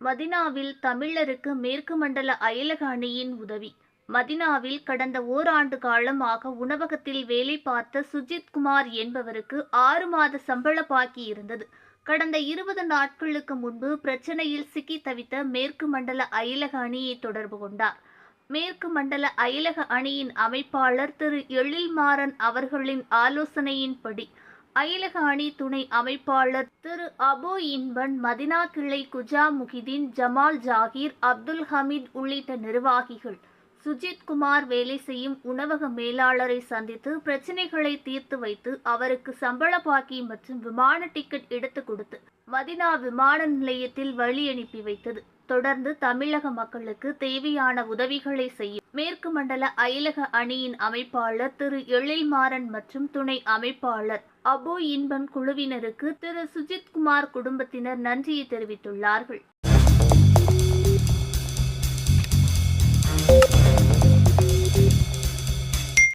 மதினாவில் தமிழருக்கு மேற்கு மண்டல அயலக அணியின் உதவி. மதினாவில் கடந்த ஓராண்டு காலமாக உணவகத்தில் வேலை பார்த்த சுஜித் குமார் என்பவருக்கு ஆறு மாத சம்பள பாக்கி இருந்தது. கடந்த இருபது நாட்களுக்கு முன்பு பிரச்சனையில் சிக்கி தவித்த மேற்கு மண்டல அயலக அணியை தொடர்பு கொண்டார். மேற்கு மண்டல அயலக அணியின் அமைப்பாளர் திரு எழில்மாறன் அவர்களின் ஆலோசனையின்படி அயலக அணி துணை அமைப்பாளர் திரு அபு இன்பன் மதினா கிளை குஜா முகிதீன் ஜமால் ஜாகீர் அப்துல் ஹமீத் உள்ளிட்ட நிர்வாகிகள் சுஜித் குமார் வேலை செய்யும் உணவக மேலாளரை சந்தித்து பிரச்சினைகளை தீர்த்து வைத்து அவருக்கு சம்பள பாக்கி மற்றும் விமான டிக்கெட் எடுத்து கொடுத்து மதினா விமான நிலையத்தில் வழி அனுப்பி வைத்தது. தொடர்ந்து தமிழக மக்களுக்கு தேவையான உதவிகளை செய்யும் மேற்கு மண்டல அயலக அணியின் அமைப்பாளர் திரு எழில்மாறன் மற்றும் துணை அமைப்பாளர் அபோ இன்பன் குழுவினருக்கு திரு சுஜித் குமார் குடும்பத்தினர் நன்றியை தெரிவித்துள்ளார்கள்.